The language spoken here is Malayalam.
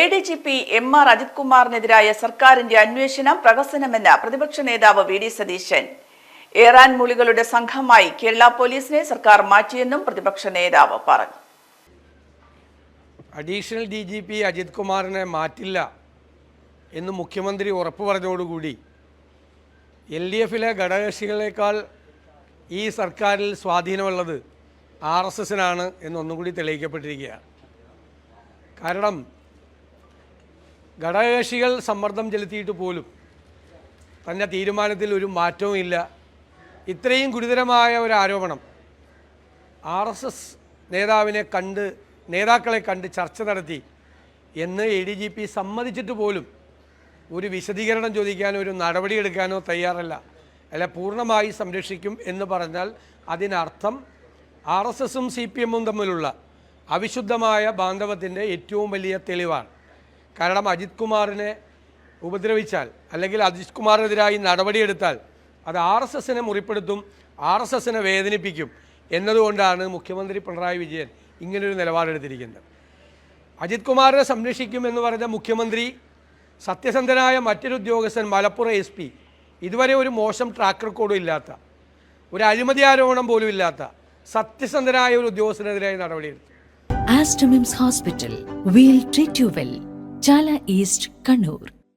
A D G P M R Ajith കുമാറിനെതിരായ സർക്കാരിന്റെ അന്വേഷണം പ്രഹസനമെന്ന് പ്രതിപക്ഷ നേതാവ് വി ഡി സതീശൻ. ഏറാൻ മുളികളുടെ സംഘമായി കേരള പോലീസിനെ സർക്കാർ മാറ്റിയെന്നും പ്രതിപക്ഷ നേതാവ് പറഞ്ഞു. Additional D G P Ajith കുമാറിനെ മാറ്റില്ല എന്ന് മുഖ്യമന്ത്രി ഉറപ്പു പറഞ്ഞതോടുകൂടി എൽ ഡി എഫിലെ ഘടകകക്ഷികളേക്കാൾ ഈ സർക്കാരിൽ സ്വാധീനമുള്ളത് ആർ എസ് എസിനാണ് എന്നൊന്നും കൂടി തെളിയിക്കപ്പെട്ടിരിക്കുകയാണ്. കാരണം ഘടകകക്ഷികൾ സമ്മർദ്ദം ചെലുത്തിയിട്ട് പോലും തന്റെ തീരുമാനത്തിൽ ഒരു മാറ്റവും ഇല്ല. ഇത്രയും ഗുരുതരമായ ഒരു ആരോപണം ആർ എസ് എസ് നേതാവിനെ കണ്ട് നേതാക്കളെ കണ്ട് ചർച്ച നടത്തി എന്ന് എ ഡി ജി പി സമ്മതിച്ചിട്ട് പോലും ഒരു വിശദീകരണം ചോദിക്കാനോ ഒരു നടപടിയെടുക്കാനോ തയ്യാറല്ല. അല്ല പൂർണമായി സംരക്ഷിക്കും എന്ന് പറഞ്ഞാൽ അതിനർത്ഥം ആർ എസ് എസും സി പി എമ്മും തമ്മിലുള്ള അവിശുദ്ധമായ ബാന്ധവത്തിന്റെ ഏറ്റവും വലിയ തെളിവാണ്. കാരണം അജിത് കുമാറിനെ ഉപദ്രവിച്ചാൽ അല്ലെങ്കിൽ അജിത് കുമാറിനെതിരായി നടപടിയെടുത്താൽ അത് ആർ എസ് എസിനെ മുറിപ്പെടുത്തും ആർ എസ് എസിനെ വേദനിപ്പിക്കും എന്നതുകൊണ്ടാണ് മുഖ്യമന്ത്രി പിണറായി വിജയൻ ഇങ്ങനൊരു നിലപാടെടുത്തിരിക്കുന്നത് അജിത് കുമാറിനെ സംരക്ഷിക്കും എന്ന് പറഞ്ഞ മുഖ്യമന്ത്രി സത്യസന്ധനായ മറ്റൊരു ഉദ്യോഗസ്ഥൻ മലപ്പുറം എസ് പി ഇതുവരെ ഒരു മോശം ട്രാക്ക് റെക്കോർഡും ഇല്ലാത്ത ഒരു അഴിമതി ആരോപണം പോലും ഇല്ലാത്ത സത്യസന്ധനായ ഒരു ഉദ്യോഗസ്ഥനെതിരായി നടപടിയെടുത്തു Aster MIMS hospital will treat you well. Chala East, Kannur.